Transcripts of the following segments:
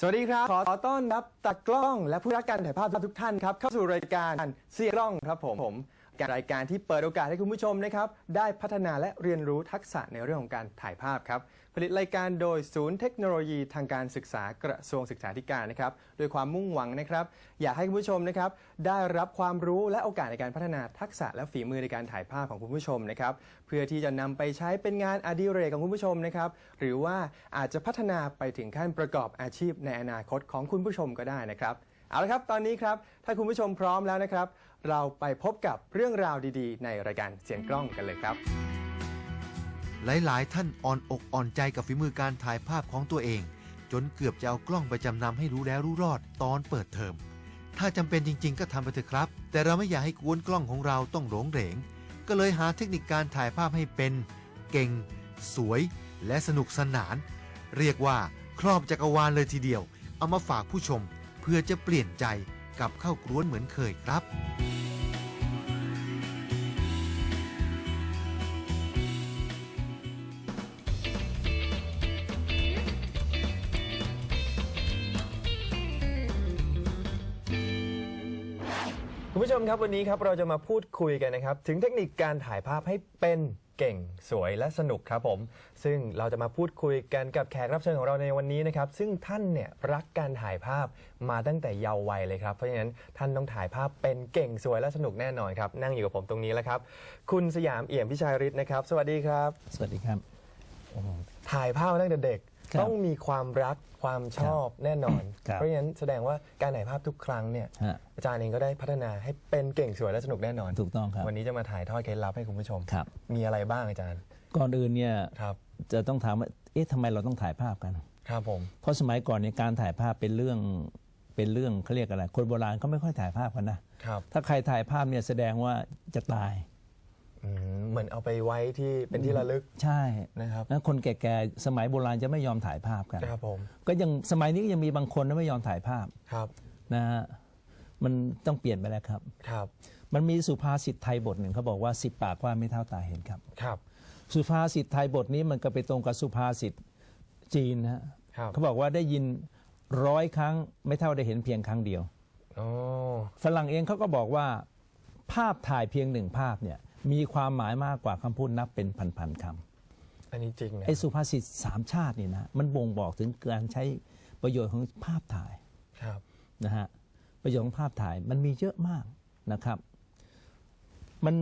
สวัสดีครับ ขอต้อนรับตากล้องและผู้รักการถ่ายภาพทุกท่านครับ เข้าสู่รายการเสียกล้องครับผมผม การรายการที่เปิดโอกาสให้คุณผู้ชมนะครับได้พัฒนาและเรียนรู้ทักษะในเรื่องของการถ่ายภาพครับผลิตรายการโดยศูนย์เทคโนโลยีทางการศึกษากระทรวงศึกษาธิการนะครับโดยความมุ่งหวังนะครับ อยากให้คุณผู้ชมนะครับได้รับความรู้และโอกาสในการพัฒนาทักษะและฝีมือในการถ่ายภาพของคุณผู้ชมนะครับเพื่อที่จะนำไปใช้เป็นงานอดิเรกของคุณผู้ชมนะครับหรือว่าอาจจะพัฒนาไปถึงขั้นประกอบอาชีพในอนาคตของคุณผู้ชมก็ได้นะครับเอาละครับ ตอนนี้ครับ ถ้าคุณผู้ชมพร้อมแล้วนะครับ เราไปพบกับเรื่องราวดีๆ ในรายการเสียงกล้องกันเลยครับ หลาย ๆ ท่านอ่อนอกอ่อนใจกับฝีมือการถ่ายภาพของตัวเอง จนเกือบจะเอากล้องไปจำนำให้รู้แล้วรู้รอดตอนเปิดเทอม ถ้าจำเป็นจริง ๆ ก็ทำไปเถอะครับ แต่เราไม่อยากให้กวนกล้องของเราต้องหลงเหลงก็เลยหาเทคนิคการถ่ายภาพให้เป็น เก่ง สวย และสนุกสนาน เรียกว่าครอบจักรวาลเลยทีเดียว เอามาฝากผู้ชม เพื่อจะเปลี่ยนใจ กับเข้ากรวนเหมือนเคยครับ คุณผู้ชมครับวันนี้ครับเราจะมาพูดคุยกันนะครับ ถึงเทคนิคการถ่ายภาพให้เป็น เก่งสวยและสนุกครับผม ซึ่งเราจะมาพูดคุยกันกับแขกรับเชิญของเราในวันนี้นะครับ ซึ่งท่านเนี่ยรักการถ่ายภาพมาตั้งแต่เยาว์วัยเลยครับ เพราะฉะนั้นท่านต้องถ่ายภาพเป็นเก่งสวยและสนุกแน่นอนครับ นั่งอยู่กับผมตรงนี้แล้วครับ คุณสยามเอี่ยมพิชัยฤทธิ์นะครับ สวัสดีครับ สวัสดีครับ ถ่ายภาพมาตั้งแต่เด็ก ครับต้องมีความรักความชอบแน่นอน ครับเพราะฉะนั้นแสดงว่าการถ่ายภาพทุกครั้งเนี่ยฮะอาจารย์เองก็ได้พัฒนาให้เป็นเก่งสวยและสนุกแน่นอนถูกต้องครับวันนี้จะมาถ่ายทอดเคล็ดลับให้คุณผู้ชม ครับ มีอะไรบ้างอาจารย์ก่อนอื่นเนี่ยครับจะต้องถามว่าเอ๊ะทำไมเราต้องถ่ายภาพกัน ครับผม เพราะสมัยก่อนเนี่ยการถ่ายภาพเป็นเรื่องเป็นเรื่องเขาเรียกอะไร คนโบราณเขาไม่ค่อยถ่ายภาพกันนะครับ ถ้าใครถ่ายภาพเนี่ยแสดงว่าจะตายอืม เหมือนเอาไปไว้ที่เป็นที่ระลึกใช่นะครับแล้วคนแก่ๆสมัยโบราณจะไม่ยอมถ่ายภาพกันครับผมก็ยังสมัยนี้ก็ยังมีบางคนนะไม่ยอมถ่ายภาพครับนะฮะมันต้องเปลี่ยนไปแล้วครับครับ มันมีสุภาษิตไทยบทหนึ่งเขาบอกว่าสิบปากว่าไม่เท่าตาเห็นครับครับ สุภาษิตไทยบทนี้มันก็ไปตรงกับสุภาษิตจีนนะฮะครับเขาบอกว่าได้ยินร้อยครั้งไม่เท่าได้เห็นเพียงครั้งเดียวโอ้ฝรั่งเองเขาก็บอกว่า ภาพถ่ายเพียงหนึ่งภาพเนี่ย มีความหมายมากกว่าคำพูดนับเป็นพันๆคอันนี้จริงำนะไอ้สุภาษิตสามชาตินี่นะมันบ่งบอกถึงการใช้ประโยชน์ของภาพถ่ายครับนะฮะประโยชน์ของภาพถ่ายมันมีเยอะมากนะครับ มัน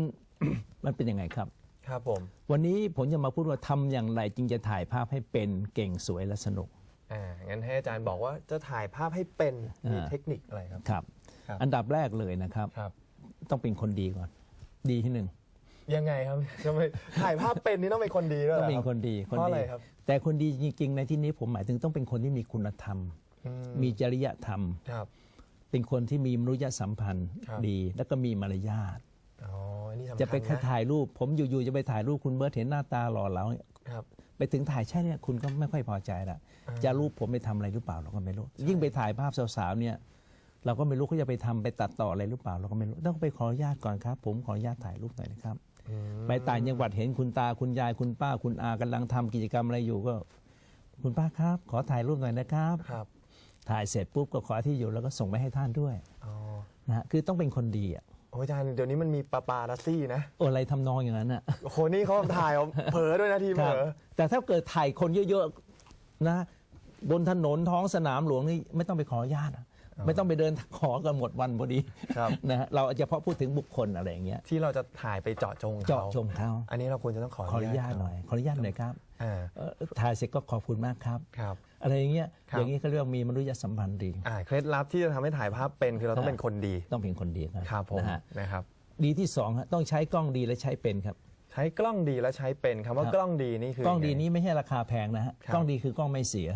มันเป็นยังไงครับ ครับผม วันนี้ผมจะมาพูดว่าทำอย่างไรจึงจะถ่ายภาพให้เป็นเก่งสวยและสนุกอ่างั้นให้อาจารย์บอกว่าจะถ่ายภาพให้เป็นมีอ่าเทคนิคอะไรครับครับครับ อันดับแรกเลยนะครับครับ ต้องเป็นคนดีก่อน ดีที่หนึ่ง ยังไงครับทำไมถ่ายภาพเป็นนี่ต้องเป็นคนดีด้วยต้หองรเป็นรับคนดีเพราะอะไรครับ แต่คนดีจริงๆ ในที่นี้ผมหมายถึงต้องเป็นคนที่มีคุณธรรม อืมีจริยธรรม ครับ เป็นคนที่มีมนุษยสัมพันธ์ครับ ดี แล้วก็มีมารยาท อ๋ออันนี้สำคัญจะไปนะถ่ายรูป ผมอยู่ๆจะไปถ่ายรูปคุณเบิร์ตเห็นหน้าตาหล่อเหลาครับ ไปถึงถ่ายใช่เนี่ยคุณก็ไม่ค่อยพอใจละอ่า จะรูปผมไปทำอะไรหรือเปล่าเราก็ไม่รู้ ยิ่งไปถ่ายภาพสาวๆเนี่ย เราก็ไม่รู้เขาจะไปทำไปตัดต่ออะไรหรือเปล่าเราก็ไม่รู้ต้องไปขออนุญาตก่อนครับ ผมขออนุญาตถ่ายรูปหน่อยนะครับอืม ไปต่างจังหวัดเห็นคุณตาคุณยายคุณป้าคุณอากำลังทำกิจกรรมอะไรอยู่ก็ คุณป้าครับ ขอถ่ายรูปหน่อยนะครับครับ ถ่ายเสร็จปุ๊บก็ขอที่อยู่แล้วก็ส่งไปให้ท่านด้วยอ๋อนะฮะคือต้องเป็นคนดีอะโอ้ยอาจารย์เดี๋ยวนี้มันมีปาปารัสซี่นะโอ้อะไรทำนองอย่างนั้นอะโอ้โหนี่เขาถ่ายเอาเผลอด้วยนะทีเผคลรับอแต่ถ้าเกิดถ่ายคนเยอะๆนะ บนถนนท้องสนามหลวงนี่ไม่ต้องไปขออนุญาตอะ ไม่ต้องไปเดินขอกันหมดวันพอดีครับ นะฮะเราเฉพาะพูดถึงบุคคลอะไรอย่างเงี้ยที่เราจะถ่ายไปเจาะจงเขาเจาะจงเขาอันนี้เราควรจะต้องขอขออนุญาตหน่อยขออนุญาตหน่อยครับอ่าเอ่อถ่ายเสร็จก็ขอบคุณมากครับ ครับ อะไรอย่างเงี้ยครับ อย่างนี้เขาเรียกว่ามีมนุษยสัมพันธ์ดี อ่าเคล็ดลับที่จะทำให้ถ่ายภาพเป็นคือเราต้องเป็นคนดีต้องเป็นคนดีนะครับผมนะฮะนะครับ ดีที่สองฮะต้องใช้กล้องดีและใช้เป็นครับ ใช้กล้องดีและใช้เป็นคำว่าครับ กล้องดีนี่คือกล้องดียัไนี้ไม่ใช่ราคาแพงนะฮะครับกล้องดีคือกล้องไม่เสีย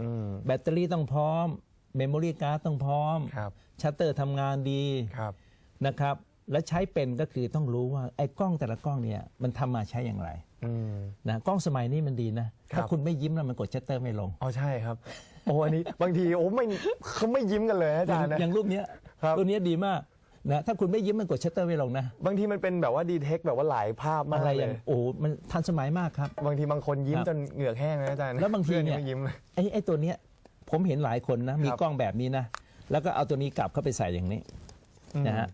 อืม แบตเตอรี่ต้องพร้อม เมมโมรี่การ์ดต้องพร้อมครับชัตเตอร์ทำงานดีครับนะครับ และใช้เป็นก็คือต้องรู้ว่าไอ้กล้องแต่ละกล้องเนี่ยมันทำมาใช้อย่างไรอืมนะกล้องสมัยนี้มันดีนะครับถ้าคุณไม่ยิ้มแล้วมันกดชัตเตอร์ไม่ลง อ๋อใช่ครับ โอ้อันนี้บางทีโอ้ไม่เขาไม่ยิ้มกันเลยนะอาจารย์นะอย่างรูปเนี้ยครับรูปเนี้ยดีมากนะถ้าคุณไม่ยิ้มมันกดชัตเตอร์ไม่ลงนะ บางทีมันเป็นแบบว่าดีเทคแบบว่าหลายภาพมากอะไรอเลย่างยโอ้โหมันทันสมัยมากครับ บางทีบางคนยิ้มครับจนเหงือกแห้งนะอาจารย์แล้วบางทีพื่อเนี่ยไม่ยิ้มเลยไอ้ไอ้ตัวเนี้ย ผมเห็นหลายคนนะ มีครับกล้องแบบนี้นะ แล้วก็เอาตัวนี้กลับเข้าไปใส่อย่างนี้นะฮะ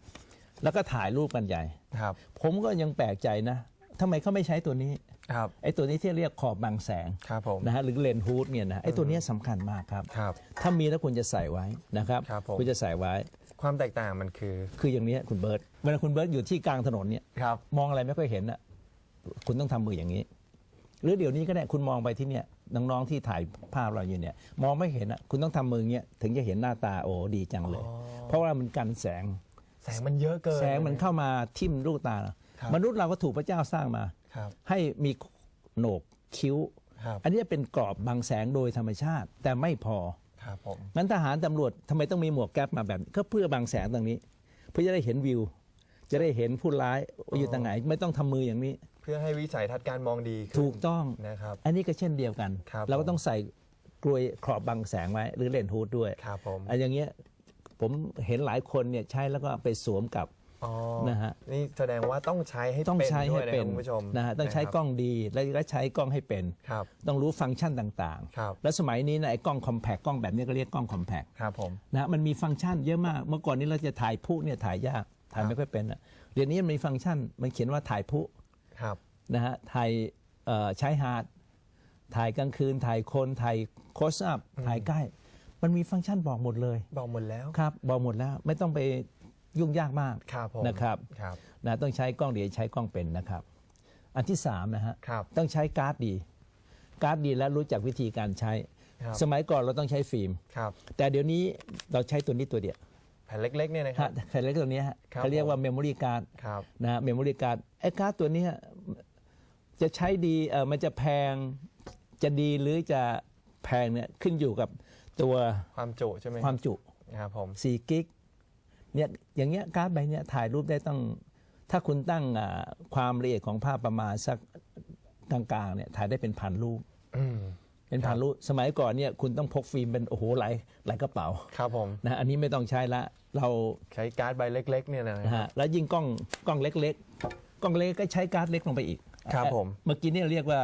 แล้วก็ถ่ายรูปกันใหญ่ครับ ผมก็ยังแปลกใจนะทำไมเขาไม่ใช้ตัวนี้ครับไอ้ตัวนี้ที่เรียกขอบบังแสงครับผมนะฮะหรือเลนส์ฮูดเนี่ยนะไอ้ตัวเนี้ยสำคัญมากครับครับ ถ้ามีแล้วคุณจะใส่ไว้นะครับครับผมณจะใส่ไว้ ความแตกต่างมันคือ คืออย่างเนี้ยคุณเบิร์ตเวลาคุณเบิร์ตอยู่ที่กลางถนนเนี่ยครับมองอะไรไม่ค่อยเห็นอะคุณต้องทำมืออย่างนี้ หรือเดี๋ยวนี้ก็ได้คุณมองไปที่เนี่ย น้องๆที่ถ่ายภาพเราอยู่เนี่ยมองไม่เห็นอะคุณต้องทำมืออย่างเงี้ยถึงจะเห็นหน้าตาโอ้ดีจังเลย เพราะว่ามันกันแสง แสงมันเยอะเกินแสงมันเข้ามาทิ่มลูกตาเราครับมนุษย์เราก็ถูกพระเจ้าสร้างมาครับให้มีโหนกคิ้วครับอันนี้เป็นกรอบบังแสงโดยธรรมชาติ แต่ไม่พอครับผมงั้นทหารตำรวจทำไมต้องมีหมวกแก๊ปมาแบบนี้ก็เพื่อบังแสงตรงนี้ เพื่อจะได้เห็นวิว จะได้เห็นผู้ร้ายว่าอยู่ตรงไหน ไม่ต้องทำมืออย่างนี้ เพื่อให้วิสัยทัศน์การมองดีขึ้นถูกต้อง นะครับ อันนี้ก็เช่นเดียวกัน ครับเราก็ต้องใส่กลวยขอบบังแสงไว้ หรือเลนส์ฮูดด้วยครับผม อันอย่างเงี้ยผมเห็นหลายคนเนี่ยใช้แล้วก็ไปสวมกับ อ๋อนะฮะ นี่แสดงว่าต้องใช้ให้ต้องใช้ด้ให้วยนะคเป็รับนคุณผู้ชมนะฮะต้องใช้นะครับกล้องดีและและใช้กล้องให้เป็น ครับ ต้องรู้ฟังก์ชันต่างครับ ๆ แล้วสมัยนี้นะไอ้กล้องคอมแพคกล้องแบบนี้ก็เรียกกล้องคอมแพคครับผม นะฮะมันมีฟังก์ชันเยอะมาก เมื่อก่อนนี้เราจะถ่ายผู้เนี่ยถ่ายยากถ่ายไม่ค่อยเป็นอะเดี๋ยวนี้มันมีฟังก์ชันมันเขียนว่าถ่ายผู้ ครับนะฮะถ่ายเอ่อใช้หาด ถ่ายกลางคืน ถ่ายคนถ่ายโคสอัพถ่ายใกล้ มันมีฟังก์ชันบอกหมดเลย บอกหมดแล้วครับ บอกหมดแล้วไม่ต้องไปยุ่งยากมากครับผมนะครับครับนะต้องใช้กล้องเดียวใช้กล้องเป็นนะครับ อันที่สามนะฮะครับต้องใช้การ์ดดี การ์ดดีและรู้จักวิธีการใช้ครับสมัยก่อนเราต้องใช้ฟิล์มครับแต่เดี๋ยวนี้เราใช้ตัวนี้ตัวเดียวแผ่นเล็กๆเนี่ยนะคฮะรับแผ่นเล็กตัวนี้ฮะครับเขาเรียกว่าเมมโมรี่การ์ดครับนะฮะเมมโมรี่การ์ด ไอ้การ์ดตัวเนี้ยจะใช้ดีเออมันจะแพงจะดีหรือจะแพงเนี่ยขึ้นอยู่กับตัวความจุใช่ไหมความจุครับผม4กิกเนี่ยอย่างเงี้ยการ์ดใบเนี้ยถ่ายรูปได้ต้อง ถ้าคุณตั้งอ่าความละเอียดของภาพประมาณสักกลางๆเนี่ยถ่ายได้เป็นพันรูปอืมเป็นพันรูปสมัยก่อนเนี่ยคุณต้องพกฟิล์มเป็นโอ้โหหลายหลายกระเป๋าครับผมนะอันนี้ไม่ต้องใช้ละ เราใช้การ์ดใบเล็ก ๆ เนี่ยนะนะฮะแล้วยิ่งกล้องกล้องเล็ก ๆ กล้องเล็กก็ใช้การ์ดเล็กลงไปอีกครับเอ่อผม เมื่อกี้เนี่ยเรียกว่า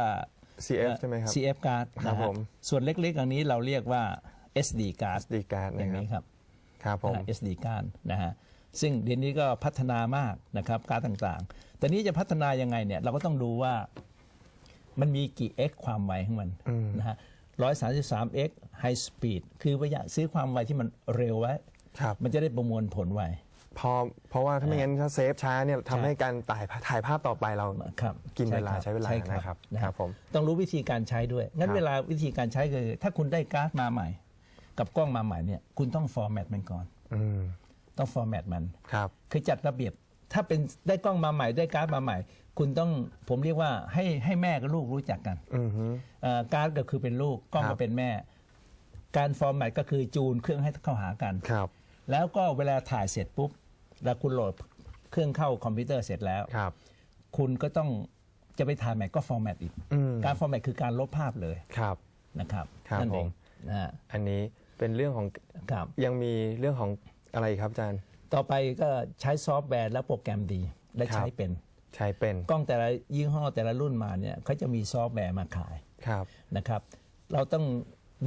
CF ใช่ไหมครับ CF การ์ดครับนะฮะผมส่วนเล็กๆอันนี้เราเรียกว่า SD การ์ด SD การ์ดอนะย่างครับนี้ครับครับผมนะฮะ SD การ์ดนะฮะซึ่งเดี๋ยวนี้ก็พัฒนามากนะครับการ์ดต่างๆ แต่นี้จะพัฒนายังไงเนี่ยเราก็ต้องดูว่ามันมีกี่ x ความไวของมันอืมนะฮะ133 x high speed คือว่าอยากซื้อความไวที่มันเร็วไว้ครับมันจะได้ประมวลผลไว พอเพราะว่าถ้าไม่งั้นถ้าเซฟช้าเนี่ยทำให้การถ่ายถ่ายภาพต่อไปเราครับกินเวลาครับใช้เวลาช่นะครับนะครับผมต้องรู้วิธีการใช้ด้วย งั้คนรับเวลาวิธีการใช้คือ ถ้าคุณได้การ์ดมาใหม่ กับกล้องมาใหม่เนี่ยคุณต้องฟอร์แมตมันก่อนอืมต้องฟอร์แมตมันครับคือจัดระเบียบถ้าเป็นได้กล้องมาใหม่ได้การ์ดมาใหม่ คุณต้องผมเรียกว่าให้ให้แม่กับลูกรู้จักกันอือฮึเอ่อการ์ดก็คือเป็นลูกกล้องครัก็บเป็นแม่ การฟอร์แมตก็คือจูนเครื่องให้เข้าหากันครับแล้วก็เวลาถ่ายเสร็จปุ๊บ แล้วคุณโหลดเครื่องเข้าคอมพิวเตอร์เสร็จแล้ว ครับ คุณก็ต้องจะไปถ่ายใหม่ก็ฟอร์แมตอีก อืม การฟอร์แมตคือการลบภาพเลยครับ นะครับครับนั่นเองผม นะฮะอันนี้เป็นเรื่องของครับ ยังมีเรื่องของอะไรอีกครับอาจารย์ ต่อไปก็ใช้ซอฟต์แวร์และโปรแกรมดี และครับใช้เป็น ใช้เป็นกล้องแต่ละยี่ห้อแต่ละรุ่นมาเนี่ยเขาจะมีซอฟต์แวร์มาขายครับนะครับ เราต้อง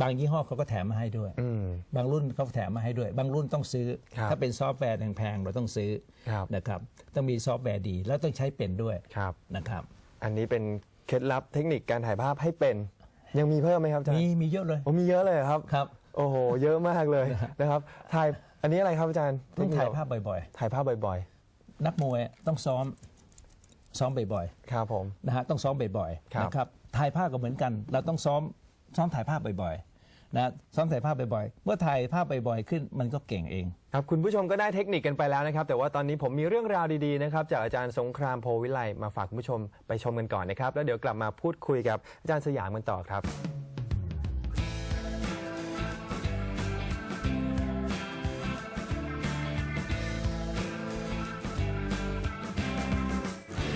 บางยี่ห้อเขาก็แถมมาให้ด้วยอืมบางรุ่นเขาแถมมาให้ด้วย บางรุ่นต้องซื้อครับถ้าเป็นซอฟต์แวร์แพงๆเราต้องซื้อครับนะครับ ต้องมีซอฟต์แวร์ดีแล้วต้องใช้เป็นด้วยครับนะครับ อันนี้เป็นเคล็ดลับเทคนิคการถ่ายภาพให้เป็น ยังมีเพิ่มไหมครับอาจารย์มีมีเยอะเลยโอ้มีเยอะเลยเหรอครับครับ โอ้โห เยอะมากเลยนะครับ ถ่ายอันนี้อะไรครับอาจารย์ต้องถ่ายภาพเทคนิคบ่อยถ่ายภาพบ่อยๆ นักมวยต้องซ้อมซ้อมบ่อยๆๆครับผมนะฮะต้องซ้อมบ่อยครับๆนะครับถ่ายภาพก็เหมือนกัน เราต้องซ้อม ซ้อมถ่ายภาพบ่อยๆนะซ้อมถ่ายภาพบ่อยๆเมื่อถ่ายภาพบ่อยๆขึ้นมันก็เก่งเอง ครับคุณผู้ชมก็ได้เทคนิคกันไปแล้วนะครับ แต่ว่าตอนนี้ผมมีเรื่องราวดีๆนะครับจากอาจารย์สงครามโพวิไลมาฝากคุณผู้ชมไปชมกันก่อนนะครับ แล้วเดี๋ยวกลับมาพูดคุยกับอาจารย์สยามกันต่อครับ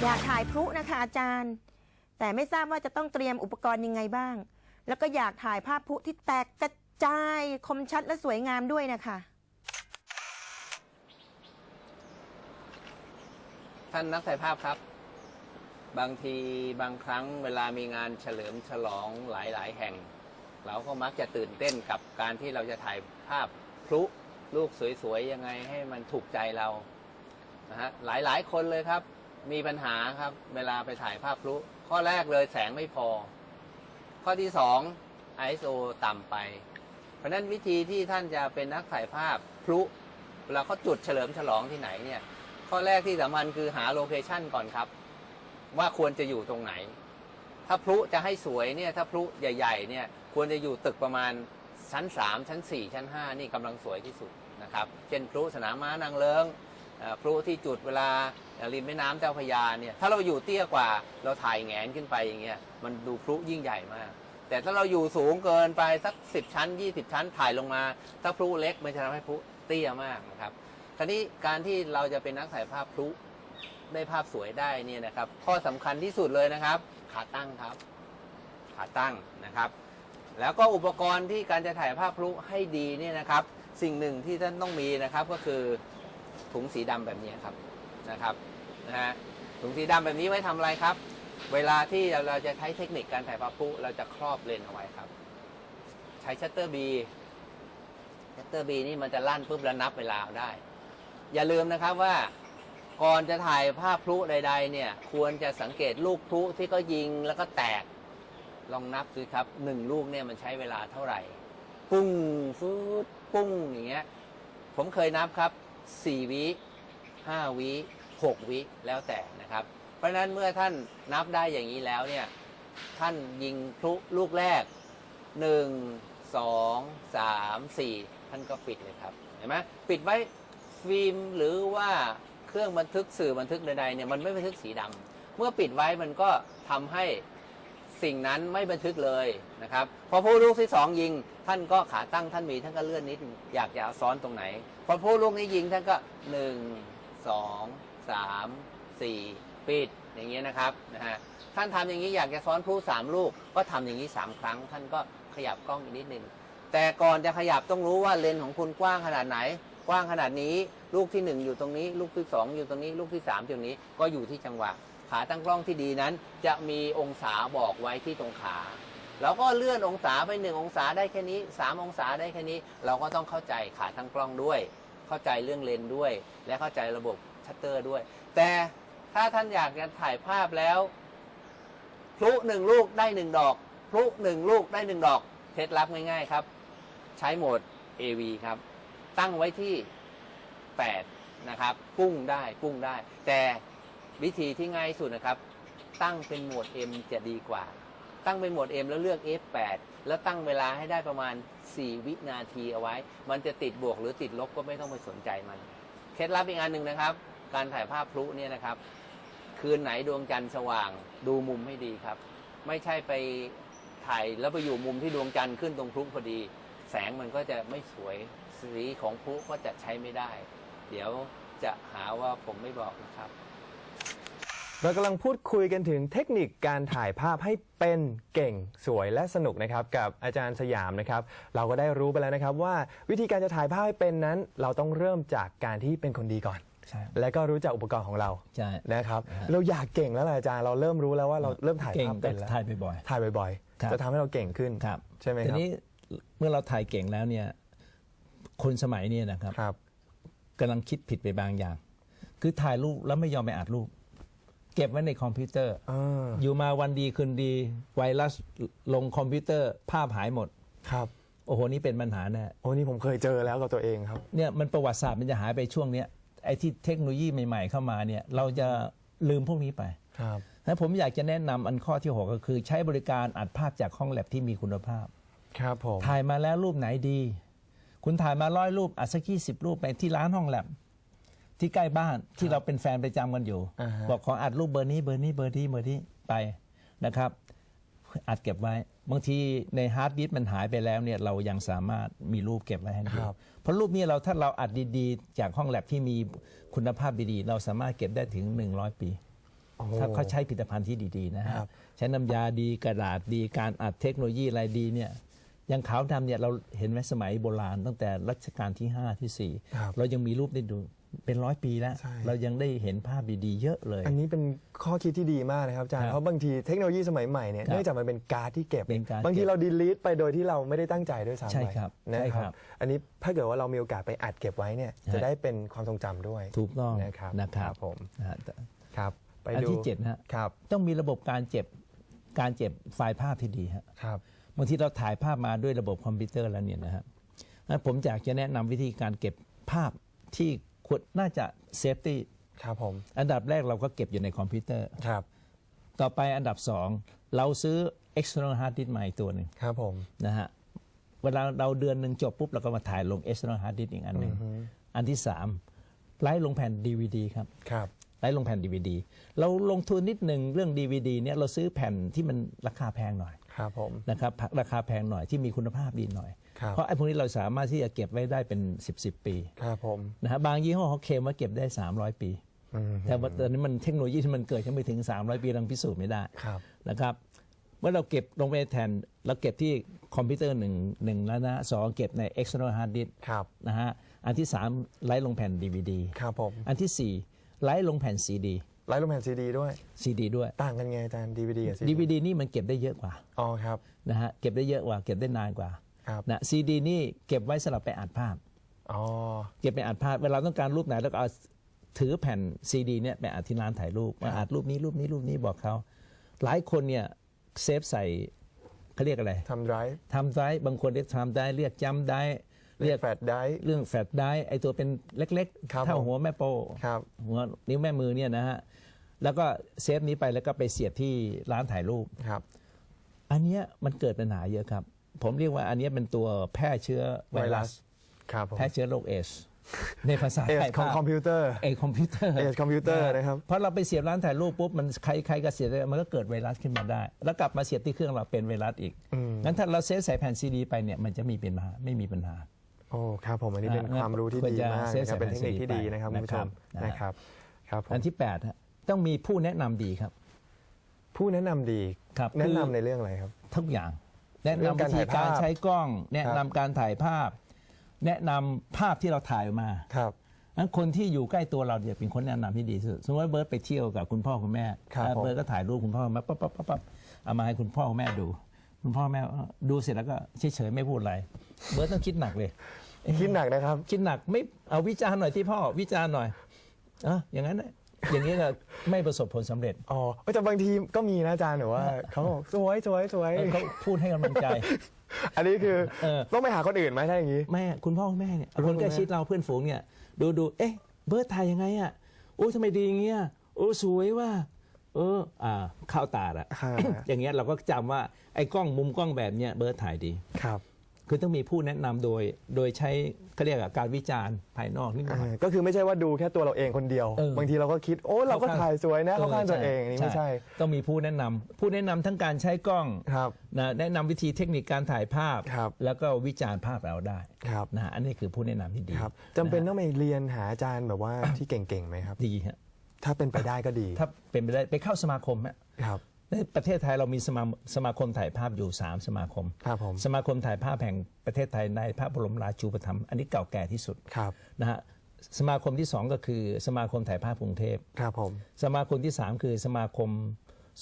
อยากถ่ายพลุนะคะอาจารย์ แต่ไม่ทราบว่าจะต้องเตรียมอุปกรณ์ยังไงบ้าง แล้วก็อยากถ่ายภาพพลุที่แตกกระจายคมชัดและสวยงามด้วยนะคะ ท่านนักถ่ายภาพครับ บางทีบางครั้งเวลามีงานเฉลิมฉลองหลายๆ แห่ง เราก็มักจะตื่นเต้นกับการที่เราจะถ่ายภาพพลุลูกสวยๆยังไงให้มันถูกใจเรานะฮะหลายๆ คนเลยครับ มีปัญหาครับ เวลาไปถ่ายภาพพลุข้อแรกเลยแสงไม่พอ ข้อที่สอง ISO ต่ำไป เพราะนั้นวิธีที่ท่านจะเป็นนักถ่ายภาพพลุเวลาเขาจุดเฉลิมฉลองที่ไหนเนี่ยข้อแรกที่สำคัญคือหาโลเคชันก่อนครับ ว่าควรจะอยู่ตรงไหน ถ้าพลุจะให้สวยเนี่ยถ้าพลุใหญ่ๆเนี่ยควรจะอยู่ตึกประมาณชั้น 3 ชั้น 4 ชั้น 5 นี่กำลังสวยที่สุดนะครับ เช่นพลุสนามม้านางเลิงอ่อพลุที่จุดเวลา ริมแม่น้ำเจ้าพระยาเนี่ยถ้าเราอยู่เตี้ยกว่าเราถ่ายแงนขึ้นไปอย่างเงี้ยมันดูพลุยิ่งใหญ่มาก แต่ถ้าเราอยู่สูงเกินไปสัก 10 ชั้น 20 ชั้นถ่ายลงมา ถ้าพลุเล็กมันจะทำให้พลุเตี้ยมากนะครับคราวนี้การที่เราจะเป็นนักถ่ายภาพพลุได้ภาพสวยได้เนี่ยนะครับ ข้อสำคัญที่สุดเลยนะครับ ขาตั้งครับ ขาตั้งนะครับ แล้วก็อุปกรณ์ที่การจะถ่ายภาพพลุให้ดีเนี่ยนะครับ สิ่งหนึ่งที่ท่านต้องมีนะครับก็คือถุงสีดำแบบนี้ครับนะครับ นะฮะถุงสีดำแบบนี้ไว้ทำอะไรครับ เวลาที่เราจะใช้เทคนิคการถ่ายภาพพลุเราจะครอบเลนส์เอาไว้ครับ ใช้ชัตเตอร์บีชัตเตอร์บีนี่มันจะลั่นปุ๊บแล้วนับเวลาได้ อย่าลืมนะครับว่าก่อนจะถ่ายภาพพลุใด ๆ เนี่ย ควรจะสังเกตลูกพลุที่เขายิงแล้วก็แตกลองนับดูครับหนึ่งลูกเนี่ยมันใช้เวลาเท่าไหร่ ปุ้งฟืดปุ้งอย่างเงี้ยผมเคยนับครับสี่วิห้าวิ หกวิแล้วแต่นะครับ เพราะฉะนั้นเมื่อท่านนับได้อย่างนี้แล้วเนี่ยท่านยิงพลุลูกแรกหนึ่งสองสามสี่ท่านก็ปิดเลยครับเห็นไหมปิดไว้ฟิล์มหรือว่าเครื่องบันทึกสื่อบันทึกใดๆเนี่ยมันไม่บันทึกสีดำเมื่อปิดไว้มันก็ทำให้สิ่งนั้นไม่บันทึกเลยนะครับ พอผู้ลูกที่สองยิง ท่านก็ขาตั้งท่านมีท่านก็เลื่อนนิดอยากจะซ้อนตรงไหน พอผู้ลูกนี้ยิงท่านก็หนึ่งสอง สามสี่ปิดอย่างเงี้ยนะครับนะฮะท่านทำอย่างนี้อยากจะซ้อนพลุสามลูก ก็ทำอย่างนี้สามครั้ง ท่านก็ขยับกล้องอีกนิดนึงแต่ก่อนจะขยับต้องรู้ว่าเลนของคุณกว้างขนาดไหน กว้างขนาดนี้ ลูกที่หนึ่งอยู่ตรงนี้ ลูกที่สองอยู่ตรงนี้ ลูกที่สามอยู่ตรงนี้ก็อยู่ที่จังหวะ ขาตั้งกล้องที่ดีนั้น จะมีองศาบอกไว้ที่ตรงขาเราก็เลื่อนองศาไปหนึ่งองศาได้แค่นี้สามองศาได้แค่นี้ เราก็ต้องเข้าใจขาตั้งกล้องด้วย เข้าใจเรื่องเลนด้วย และเข้าใจระบบ ชัตเตอร์ด้วย แต่ถ้าท่านอยากจะถ่ายภาพแล้วพลุหนึ่งลูกได้หนึ่งดอกพลุหนึ่งลูกได้หนึ่งดอกเคล็ดลับง่ายๆครับ ใช้โหมด AV ครับ ตั้งไว้ที่ 8 นะครับ กุ้งได้กุ้งได้ แต่วิธีที่ง่ายสุดนะครับ ตั้งเป็นโหมด M จะดีกว่า ตั้งเป็นโหมด M แล้วเลือก F8 แล้วตั้งเวลาให้ได้ประมาณ 4 วินาทีเอาไว้ มันจะติดบวกหรือติดลบก็ไม่ต้องไปสนใจมัน เคล็ดลับอีกอันหนึ่งนะครับ การถ่ายภาพพลุเนี่ยนะครับ คืนไหนดวงจันทร์สว่างดูมุมให้ดีครับ ไม่ใช่ไปถ่ายแล้วไปอยู่มุมที่ดวงจันทร์ขึ้นตรงพลุพอดี แสงมันก็จะไม่สวยสีของพลุก็จะใช้ไม่ได้ เดี๋ยวจะหาว่าผมไม่บอกนะครับเรากำลังพูดคุยกันถึงเทคนิคการถ่ายภาพให้เป็นเก่งสวยและสนุกนะครับ กับอาจารย์สยามนะครับ เราก็ได้รู้ไปแล้วนะครับว่าวิธีการจะถ่ายภาพให้เป็นนั้น เราต้องเริ่มจากการที่เป็นคนดีก่อน ใช่และก็รู้จักอุปกรณ์ของเราใช่นะครับนะฮะ เราอยากเก่งแล้วล่ะอาจารย์เราเริ่มรู้แล้วว่าเราเริ่มถ่ายเก่งภาพก็เป็นแล้วถ่ายบ่อย ถ่ายบ่อยครับ ๆ จะทำให้เราเก่งขึ้น ๆครับใช่ไหมทีครับนี้เมื่อเราถ่ายเก่งแล้วเนี่ยคนสมัยเนี้นะครับครับ กำลังคิดผิดไปบางอย่าง คือถ่ายรูปแล้วไม่ยอมไปอัดรูป เก็บไว้ในคอมพิวเตอร์อ่าอยู่มาวันดีคืนดี ไวรัสลงคอมพิวเตอร์ ภาพหายหมด ครับโอ้โหนี่เป็นปัญหาแน่โอ้นี่ผมเคยเจอแล้วกับตัวเองครับ เนี่ยมันประวัติศาสตร์มันจะหายไปช่วงเนี้ย ไอ้ที่เทคโนโลยีใหม่ ๆ เข้ามาเนี่ยเราจะลืมพวกนี้ไปครับแล้วผมอยากจะแนะนำอันข้อที่ 6 ก็คือใช้บริการอัดภาพจากห้องแลบที่มีคุณภาพ ครับผมถ่ายมาแล้วรูปไหนดี คุณถ่ายมาร้อยรูปอัดสักยี่สิบรูปไปที่ร้านห้องแลบที่ใกล้บ้านที่เราเป็นแฟนประจำกันอยู่ อ่าฮะ บอกขออัดรูปเบอร์นี้เบอร์นี้เบอร์นี้เบอร์นี้ไปนะครับ อัดเก็บไว้ บางทีในฮาร์ดดิสก์มันหายไปแล้วเนี่ยเรายังสามารถมีรูปเก็บไว้ให้ดูครับ เพราะรูปนี้เราถ้าเราอัดดีๆ จากห้องแลบที่มีคุณภาพดีๆ เราสามารถเก็บได้ถึง 100 ปี โอ้ ถ้าเขาใช้ผลิตภัณฑ์ที่ดีๆนะฮะครับใช้น้ำยาดีกระดาษดีการอัดเทคโนโลยีอะไรดีเนี่ยอยังขาวดำเนี่ยเราเห็นไหมสมัยโบราณตั้งแต่รัชกาลที่ 5 ที่ครับ4เรายังมีรูปได้ดู เป็นร้อยปีแล้ว ใช่ เรายังได้เห็นภาพดีๆ เยอะเลย อันนี้เป็นข้อคิดที่ดีมากนะครับอาจารครัย์บเพราะบางทีเทคโนโลยีสมัยใหม่เนี่ยครับเนื่องจากมันเป็นการ์ดที่เก็บ เป็นการ์ดบางทีเก็บเราดีลีทไปโดยที่เราไม่ได้ตั้งใจด้วยซ้ำใช่ไปครับนะใช่คครัรับ บ อันนี้ถ้าเกิดว่าเรามีโอกาสไปอัดเก็บไว้เนี่ยจะฮะได้เป็นความทรงจำด้วยถูกต้องนะครับนะครับผมนะฮะแต่ครับไปอันดูที่เจ็ดนะฮะครับต้องมีระบบการเจ็บการเจ็บไฟล์ภาพที่ดีฮะ ครับ บางทีเราถ่ายภาพมาด้วยระบบคอมพิวเตอร์แล้วเนี่ยนะฮะงั้นผมอยากจะแนะนำวิธีการเก็บภาพที่ ควรน่าจะเซฟตี้ครับผมอันดับแรกเราก็เก็บอยู่ในคอมพิวเตอร์ ครับ ต่อไปอันดับสองเราซื้อ external hard disk มาอีกตัวหนึ่งครับผม นะฮะเวลาเราเดือนหนึ่งจบปุ๊บ เราก็มาถ่ายลง external hard disk อีกอันหนึ่งอันที่สามไลฟ์ลงแผ่น DVD ครับ ครับ ไลฟ์ลงแผ่น DVD เราลงทุนนิดหนึ่งเรื่อง DVD เนี่ยเราซื้อแผ่นที่มันราคาแพงหน่อย ครับผม นะครับราคาแพงหน่อยที่มีคุณภาพดีหน่อยครับ เพราะไอ้พวกนี้เราสามารถที่จะเก็บไว้ได้เป็น 10บสปีครับผมนะฮะบางยี่ห้อเขาเคลมว่าเก็บได้ 300 ปีอืมแต่ว่าตอนนี้มันเทคโนโลยีที่มันเกิดยังไม่ถึง 300 ปีเราพิสูจน์ไม่ได้ครับนะครับเมื่อเราเก็บลงไปในแทนเราเก็บที่คอมพิวเตอร์หนึ่งหนึ่งแล้วนะสองเก็บใน external hard disk ครับนะฮะอันที่ 3 ไลฟ์ลงแผ่น DVD ครับผมอันที่ 4 ไลฟ์ลงแผ่น CD ไลฟ์ลงแผ่นซีดีด้วย CD ด้วย ต่างกันไงอาจารย์ดีวีดีกับซี DVD นี่มันเก็บได้เยอะกว่า อ๋อครับ นะฮะ เก็บได้เยอะกว่า เก็บได้นานกว่า ครับนะ CD นี่เก็บไว้สำหรับไปอัดภาพ อ๋อ เก็บไปอัดภาพเวลาต้องการรูปไหนแล้วก็เอาถือแผ่นซีดีเนี่ยไปอัดที่ร้านถ่ายรูปมาอัดรูปนี้รูปนี้รูปนี้บอกเขาหลายคนเนี่ยเซฟใส่เขาเรียกอะไรทำไดรฟ์ทำได้บางคนเรียกทำได้เรียกจำได้เรีเรียยกกแฟลชไดรฟ์เรื่องแฟลชได้ไอตัวเป็นเล็กครับๆเท่าผมหัวแม่โป้ครับ หัวนิ้วแม่มือเนี่ยนะฮะแล้วก็เซฟนี้ไปแล้วก็ไปเสียบที่ร้านถ่ายรูป ครับ อันเนี้ยมันเกิดปัญหาเยอะครับ ผมเรียกว่าอันเนี้ยเป็นตัวแพร่เชื้อไวรัสครับผมแพร่เชื้อโรคเอสในภาษาเอสไทยของคอมพิวเตอร์เอคอมพิวเตอร์เอสคอมพิวเตอร์นะครับเพราะเราไปเสียบร้านถ่ายรูปปุ๊บมันใครใครก็เสียบได้มันก็เกิดไวรัสขึ้นมาได้ แล้วกลับมาเสียบที่เครื่องเราเป็นไวรัสอีกอืมงั้นถ้าเราเซฟใส่แผ่นซีดีไปเนี่ยมันจะมีปัญหาไม่มีปัญหาโอ้ครับผมอันนี้เป็นอ่าความรู้ที่ควรดีจะมากเซฟนะครับเป็นเทคนิคที่ใส่ดีนะครับคุณผู้ชมนะนะคครัรับบครับผมอันที่8ฮะต้องมีผู้แนะนำดีครับ ผู้แนะนำดีครับแนะคืนำอในเรื่องอะไรครับทุกอย่าง แนะเรื่องนำกาวิรธีถ่ายภาพการใช้กล้อง แนะครับนำการถ่ายภาพ แนะนำภาพที่เราถ่ายออกมาครับงั้นคนที่อยู่ใกล้ตัวเราเนี่ยเป็นคนแนะนำที่ดีที่สุดสมมติว่าเบิร์ตไปเที่ยวกับคุณพ่อคุณแม่ครับอ่าผมเบิร์ตก็ถ่ายรูปคุณพ่อคุณแม่ปั๊บปั๊บปั๊บปั๊บเอามาให้คุณพ่อคุณแม่ดู คุณพ่อคุณแม่ดูเสร็จแล้วก็เฉยๆไม่พูดอะไร เบิร์ตต้องคิดหนักเลย คิดหนักนะครับ คิดหนักไม่เอาวิจารณ์หน่อยที่พ่อวิจารณ์หน่อยอะอย่างนั้นน่ะ อย่างนี้ก็ไม่ประสบผลสำเร็จอ๋อแต่บางทีก็มีนะอาจารย์หรือว่าเขาบอกสวยสวยสวยเออเขาพูดให้กำลังใจ อันนี้คือเออ ต้องไปหาคนอื่นไหมถ้าอย่างนี้ แม่คุณพ่อคุณแม่เนี่ยคุณพ่คอนคุณใกล้แม่ชิดเราเพื่อนฝูงเนี่ยดูดูเอ๊ะเบิร์ตถ่ายยังไงอะโอ้ทำไมดีอย่างเงี้ยโอ้สวยว่าเอออ่าเข้าตาละค่ะอย่างเงี้ยเราก็จำว่าไอ้กล้องมุมกล้องแบบเนี้ยเบิร์ตถ่ายดี ครับ คือต้องมีผู้แนะนำโดยโดยใช้เขาเรียกว่าการวิจารณ์ภายนอกนิดหน่อยเออก็คือไม่ใช่ว่าดูแค่ตัวเราเองคนเดียว เออบางทีเราก็คิดโอ้เราก็เข้าข้างถ่ายสวยนะเขาข้างตัวเองอันนี้ไม่ใช่ต้องมีผู้แนะนำผู้แนะนำทั้งการใช้กล้องครับ นะแนะนำวิธีเทคนิคการถ่ายภาพ ครับ แล้วก็วิจารณ์ภาพเราได้ครับนะฮะอันนี้คือผู้แนะนำที่ดีครับจำเป็นต้องไปเรียนหาอาจารย์แบบว่าที่เก่งๆไหมครับ ดีฮะถ้าเป็นไปได้ก็ดีถ้าเป็นไปได้ไปเข้าสมาคมฮะ ครับ ในประเทศไทยเรามีสมาสมาคมถ่ายภาพอยู่ 3 สมาคม ครับผม สมาคมถ่ายภาพแห่งประเทศไทยในพระบรมราชูปถัมภ์อันนี้เก่าแก่ที่สุดครับนะฮะสมาคมที่ 2 ก็คือสมาคมถ่ายภาพกรุงเทพครับผม สมาคมที่ 3 คือสมาคม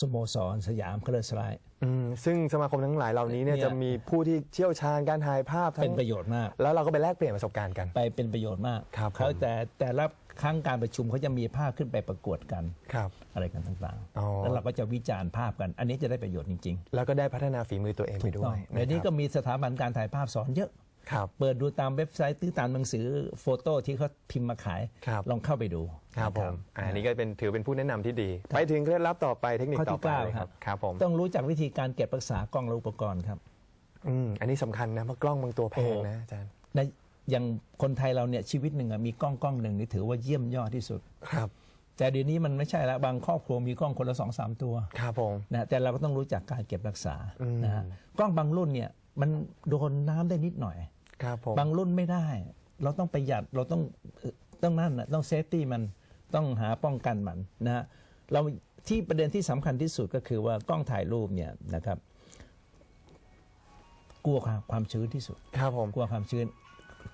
สโมสรสยามเคลอร์สไลด์อืมซึ่งสมาคมทั้งหลายเหล่านี้เนี่ยเนี่ย จะมีผู้ที่เชี่ยวชาญการถ่ายภาพทั้เป็นงประโยชน์มาก แล้วเราก็ไปแลกเปลี่ยนประสบการณ์กัน ไปเป็นประโยชน์มากครับเขาผม แต่แต่ละ ครั้งการประชุมเขาจะมีภาพขึ้นไปประกวดกันครับ อะไรกันต่างอ๋อ ๆ แล้วเราก็จะวิจารณ์ภาพกัน อันนี้จะได้ประโยชน์จริงแล้วก็ได้พัฒนาฝีมือตัวเองๆไปถูกด้ต้วองยเดี๋ยวนี้ะคก็รับมีสถาบันการถ่ายภาพสอนเยอะ ครับ เปิดดูตามเว็บไซต์หรือตามหนังสือโฟโต้ที่เขาพิมพ์มาขาย ครับ ลองเข้าไปดูครับผมนะอะอันนี้ก็เป็นถือเป็นผู้แนะนำที่ดี ไปถึงเคล็ดลับต่อไปเทคนิคข้อต่อที่ไปเก้าเลยคครัรับบ ครับผมต้องรู้จักวิธีการเก็บรักษากล้องและอุปกรณ์ครับ อืมอันนี้สำคัญนะเพราะกล้องบางตัวแพงโอ้นะอาจารย์ ใน อย่างคนไทยเราเนี่ยชีวิตหนึ่งอะมีกล้องกล้องหนึ่งนี่ถือว่าเยี่ยมยอดที่สุดครับ แต่เดี๋ยวนี้มันไม่ใช่แล้วบางครอบครัวมีกล้องคนละสองสามตัวครับผมนะแต่เราก็ต้องรู้จักการเก็บรักษาอืมนะฮะกล้องบางรุ่นเนี่ยมันโดนน้ำได้นิดหน่อยครับผมบางรุ่นไม่ได้ เราต้องประหยัดเราต้องเอ่อต้องนั่นนะต้องเซฟตี้มันต้องหาป้องกันมันนะฮะเราที่ประเด็นที่สำคัญที่สุดก็คือว่ากล้องถ่ายรูปเนี่ยนะครับ กลัวความความชื้นที่สุด ครับผมกลัวความชื้น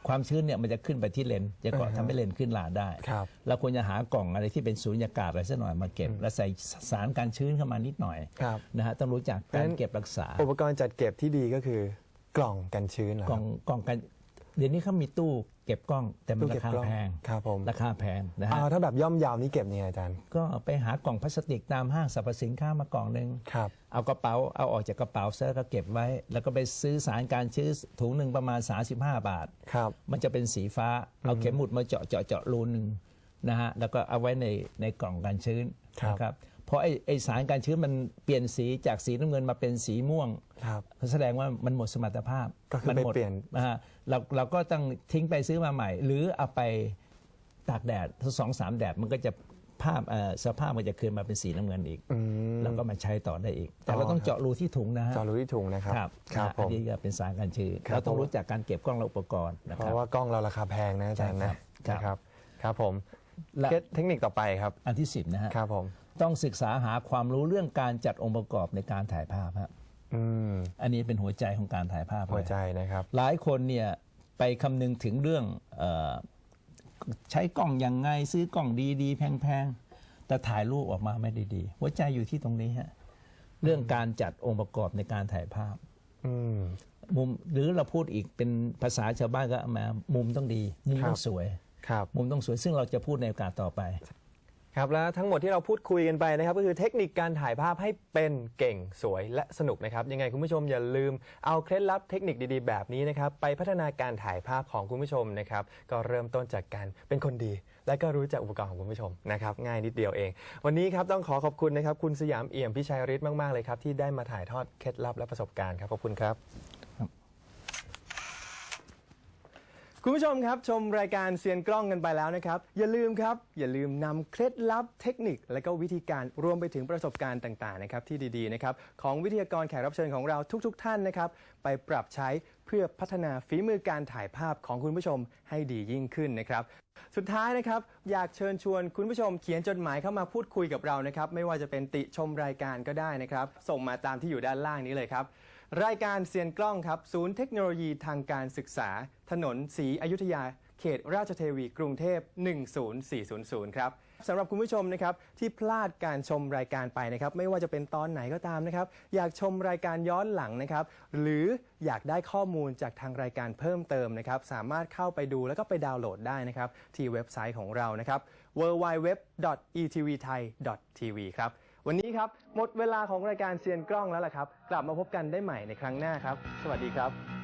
ความชื้นเนี่ยมันจะขึ้นไปที่เลนจะก่ออ่าฮะทำให้เลนขึ้นลาได้ครับเราควรจะหากล่องอะไรที่เป็นสูญญากาศอะไรสักหน่อยมาเก็บ และใส่สารการชื้นเข้ามานิดหน่อยครับนะฮะต้องรู้จักเพราะกาฉะรนั้นเก็บรักษา อุปกรณ์จัดเก็บที่ดีก็คือกล่องกันชื้นเหรอกคล่รัอบงกล่องกัน เดี๋ยวนี้เขามีตู้เก็บกล้องแต่มันตู้เก็ราบคากล้องแพงครับผม ราคาแพงนะฮะอ่าถ้าแบบย่อมยาวนี่เก็บยังไงอาจารย์ก็ไปหากล่องพลาสติกตามห้างสรรพสินค้ามากล่องหนึ่งครับ เอากระเป๋าเอาออกจากกระเป๋าเสื้อก็เก็บไว้ แล้วก็ไปซื้อสารการชื้นถุงหนึ่งประมาณ 35 บาท ครับ มันจะเป็นสีฟ้า เอาเข็มหมุดมาเจาะเจาะเจาะรูหนึ่งนะฮะแล้วก็เอาไว้ในในกล่องกันชื้นครับ นะครับเพ ราะไอไอสารการชื้นมันเปลี่ยนสีจากสีน้ำเงินมาเป็นสีม่วงครับ แสดงว่ามันหมดสมรรถภาพก็คือมัไปหมดเปลี่ยน นะฮะเราเราก็ต้องทิ้งไปซื้อมาใหม่ หรือเอาไปตากแดดสองสามแดดมันก็จะภาพเอ่อสภาพมันจะคืนมาเป็นสีน้ำเงินอีก อืม แล้วก็มาใช้ต่อได้อีก แต่อ๋อเราต้องครับเจาะรูที่ถุงนะฮะจอรู้ที่ถุงนะครับครับครับนะผอันม นี้ก็เป็นสารการชื้นครับ เราต้องรู้จักการเก็บกล้องและอุปกรณ์นะเพครับ ราะว่ากล้องเราราคาแพงนะอาจารย์นะใช่ครับ นะครับ ครับผมและเคล็ดเทคนิคต่อไปครับ อันที่สิบนะฮะ ครับผม ต้องศึกษาหาความรู้เรื่องการจัดองค์ประกอบในการถ่ายภาพครับอืมอันนี้เป็นหัวใจของการถ่ายภาพหัวเลยใจนะครับ หลายคนเนี่ยไปคำนึงถึงเรื่องเออใช้กล้องยังไงซื้อกล้องดีๆ แพงๆ แต่ถ่ายรูปออกมาไม่ได้ดี หัวใจอยู่ที่ตรงนี้ฮะเรื่องการจัดองค์ประกอบในการถ่ายภาพอืมมุมหรือเราพูดอีกเป็นภาษาชาวบ้านก็มา มุมต้องดี มุมครับต้องสวยครับมุมต้องสวยซึ่งเราจะพูดในโอกาสต่อไป ครับแล้วทั้งหมดที่เราพูดคุยกันไปนะครับ ก็คือเทคนิคการถ่ายภาพให้เป็นเก่งสวยและสนุกนะครับ ยังไงคุณผู้ชมอย่าลืมเอาเคล็ดลับเทคนิคดีๆ แบบนี้นะครับ ไปพัฒนาการถ่ายภาพของคุณผู้ชมนะครับ ก็เริ่มต้นจากการเป็นคนดี และก็รู้จักอุปกรณ์ของคุณผู้ชมนะครับ ง่ายนิดเดียวเอง วันนี้ครับต้องขอขอบคุณนะครับคุณสยามเอี่ยมพิชัยฤทธิ์มากๆเลยครับที่ได้มาถ่ายทอดเคล็ดลับและประสบการณ์ครับขอบคุณครับ คุณผู้ชมครับ ชมรายการเซียนกล้องกันไปแล้วนะครับ อย่าลืมครับ อย่าลืมนำเคล็ดลับเทคนิค และก็วิธีการรวมไปถึงประสบการณ์ต่างๆนะครับที่ดีๆนะครับของวิทยากรแขกรับเชิญของเราทุก ๆ ท่านนะครับ ไปปรับใช้เพื่อพัฒนาฝีมือการถ่ายภาพของคุณผู้ชมให้ดียิ่งขึ้นนะครับ สุดท้ายนะครับ อยากเชิญชวนคุณผู้ชมเขียนจดหมายเข้ามาพูดคุยกับเรานะครับ ไม่ว่าจะเป็นติชมรายการก็ได้นะครับ ส่งมาตามที่อยู่ด้านล่างนี้เลยครับ รายการเซียนกล้องครับ ศูนย์เทคโนโลยีทางการศึกษา ถนนศรีอยุธยา เขตราชเทวีกรุงเทพ 10400 ครับสำหรับคุณผู้ชมนะครับที่พลาดการชมรายการไปนะครับไม่ว่าจะเป็นตอนไหนก็ตามนะครับอยากชมรายการย้อนหลังนะครับหรืออยากได้ข้อมูลจากทางรายการเพิ่มเติมนะครับสามารถเข้าไปดูแล้วก็ไปดาวน์โหลดได้นะครับที่เว็บไซต์ของเรานะครับ www.etvthai.tv ครับ วันนี้ครับหมดเวลาของรายการเซียนกล้องแล้วล่ะครับ กลับมาพบกันได้ใหม่ในครั้งหน้าครับ สวัสดีครับ